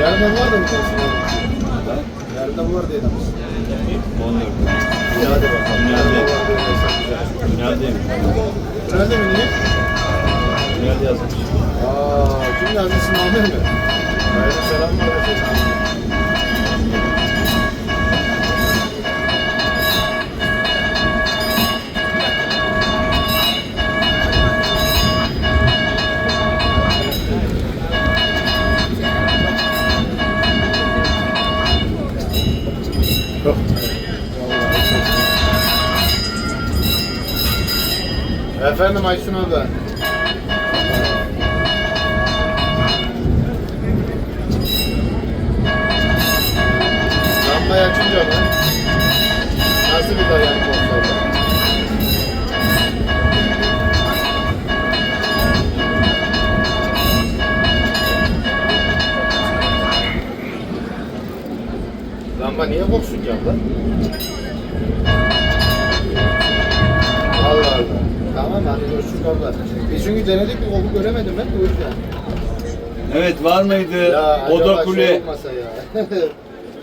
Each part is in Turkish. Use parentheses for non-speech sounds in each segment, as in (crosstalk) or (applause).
Yarından var da mı kalsın? Yarından var diye demiş. 14. İyi hadi bakalım. Var güzel. Tüneldeyim. Tünelde mi niye? Tünelde yazmış. Aa, kim yazdı Sinan mi? Efendim Aysun abla. Niye koksun ki abla? Allah Allah. Tamam hadi görüşürüz abla. Biz çünkü denedik bir koku göremedim ben de o yüzden. Evet var mıydı? Ya Oda acaba kule. Şey olmasa ya. (laughs)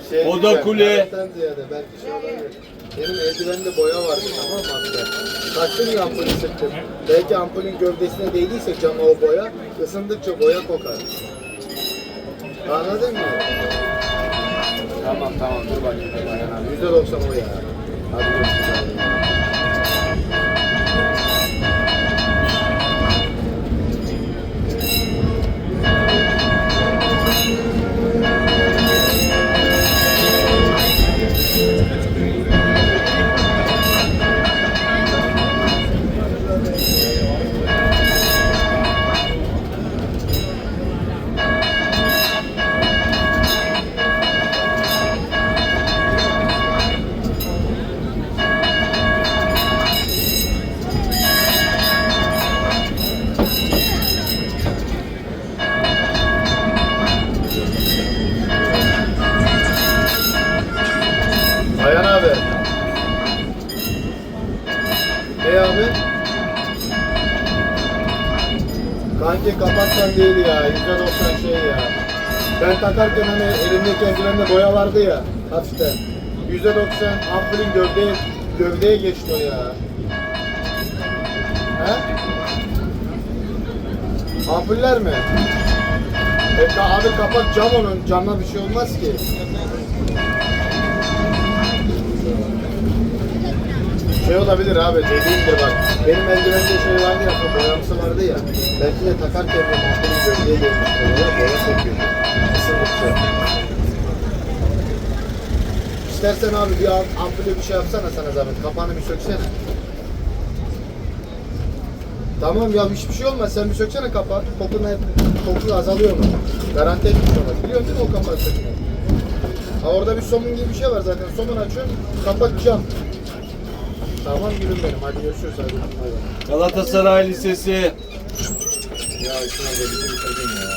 şey Oda diyeceğim, kule. lanetten ziyade belki şey olabilir. Benim eldivende boya vardı tamam mı hatta? Taktım ya ampulü sıktım. Belki ampulün gövdesine değdiyse cama o boya, ısındıkça boya kokar. Anladın mı? Tamam tamam dur bakayım. Yüzde doksan o ya. Hadi görüşürüz Abi? Kanki kapatsan değil ya. Yüzde doksan şey ya. Ben takarken hani elimdeki eldivende boya vardı ya. Hafiften. Yüzde doksan ampulün gövdeye, gövdeye geçti o ya. He? Ampuller mi? E, abi kapat cam onun. Camla bir şey olmaz ki. Şey olabilir abi dediğimde bak benim eldivende şey vardı ya boyamsı vardı ya belki de takarken de mahvolun gölgeye gelmiş boya boya kokuyor ısındıkça. İstersen abi bir am- ampulü bir şey yapsana sana zahmet kapağını bir söksene. Tamam ya hiçbir şey olmaz sen bir söksene kapağı kokun, koku azalıyor mu? Garanti etmiş olmaz biliyorsun değil mi o kapağı sökmeyi? Ha orada bir somun gibi bir şey var zaten somun açıyorsun kapak cam. Tamam gülüm benim. Hadi görüşürüz. Hadi. Galatasaray Lisesi. Ya şuna da bizi bitirdin ya.